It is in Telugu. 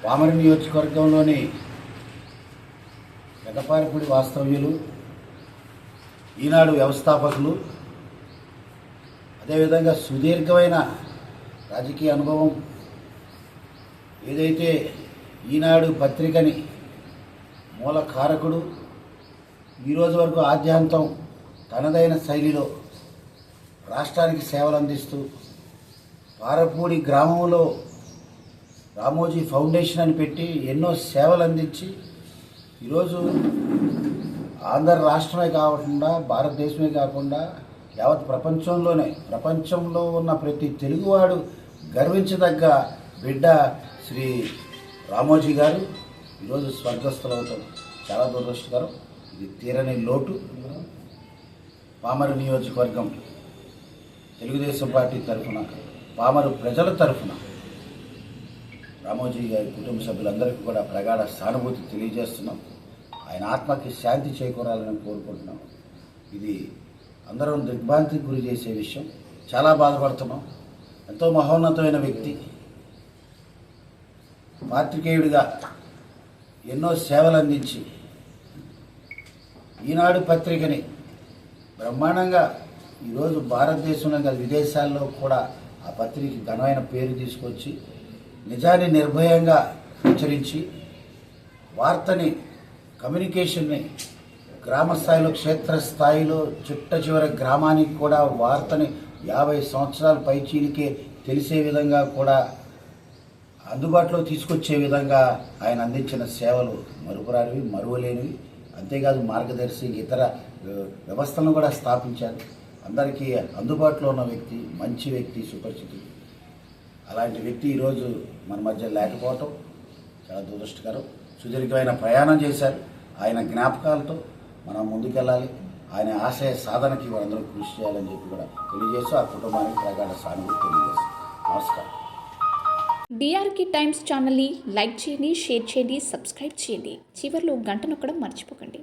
వామరి నియోజకవర్గంలోని పెదపారిపూడి వాస్తవ్యులు ఈనాడు వ్యవస్థాపకులు అదేవిధంగా సుదీర్ఘమైన రాజకీయ అనుభవం ఏదైతే ఈనాడు పత్రికని మూల కారకుడు ఈరోజు వరకు ఆద్యాంతం తనదైన శైలిలో రాష్ట్రానికి సేవలు అందిస్తూ పారపూడి గ్రామంలో రామోజీ ఫౌండేషన్ అని పెట్టి ఎన్నో సేవలు అందించి ఈరోజు ఆంధ్ర రాష్ట్రమే కాకుండా భారతదేశమే కాకుండా యావత్ ప్రపంచంలోనే ప్రపంచంలో ఉన్న ప్రతి తెలుగువాడు గర్వించదగ్గ బిడ్డ శ్రీ రామోజీ గారు. ఈరోజు స్వర్గస్థులవుతాం చాలా దురదృష్టకరం. ఇది తీరని లోటు. పామరు నియోజకవర్గం తెలుగుదేశం పార్టీ తరఫున పామరు ప్రజల తరఫున. రామోజీ గారి కుటుంబ సభ్యులందరికీ కూడా ప్రగాఢ సానుభూతి తెలియజేస్తున్నాం. ఆయన ఆత్మకి శాంతి చేకూరాలని కోరుకుంటున్నాం. ఇది అందరం దిగ్భ్రాంతికి గురి చేసే విషయం. చాలా బాధపడుతున్నాం. ఎంతో మహోన్నతమైన వ్యక్తి. పాత్రికేయుడిగా ఎన్నో సేవలు అందించి ఈనాడు పత్రికని బ్రహ్మాండంగా ఈరోజు భారతదేశంలో కాదు విదేశాల్లో కూడా ఆ పత్రిక ఘనమైన పేరు తీసుకొచ్చి నిజాన్ని నిర్భయంగా హెచ్చరించి వార్తని కమ్యూనికేషన్ని గ్రామ స్థాయిలో క్షేత్ర చిట్ట చివరి గ్రామానికి కూడా వార్తని యాభై సంవత్సరాల పైచీలకే తెలిసే విధంగా కూడా అందుబాటులో తీసుకొచ్చే విధంగా ఆయన అందించిన సేవలు మరుపురానివి మరువలేనివి. అంతేకాదు మార్గదర్శి ఇతర వ్యవస్థలను కూడా స్థాపించారు. అందరికీ అందుబాటులో ఉన్న వ్యక్తి మంచి వ్యక్తి సుపరిచితుడు. అలాంటి వ్యక్తి ఈరోజు మన మధ్య లేకపోవటం చాలా దురదృష్టకరం. సుదీర్ఘమైన ప్రయాణం చేశారు. ఆయన జ్ఞాపకాలతో మనం ముందుకెళ్ళాలి. ఆయన ఆశయ సాధనకి మనందరం కృషి చేయాలని చెప్పి కూడా తెలియజేస్తూ ఆ కుటుంబానికి ప్రగాఢ సానుభూతి తెలియజేస్తాం నమస్కారం. డిఆర్కి టైమ్స్ ఛానల్ని లైక్ చేయండి షేర్ చేయండి సబ్స్క్రైబ్ చేయండి. చివరిలో గంట నొక్కడం మర్చిపోకండి.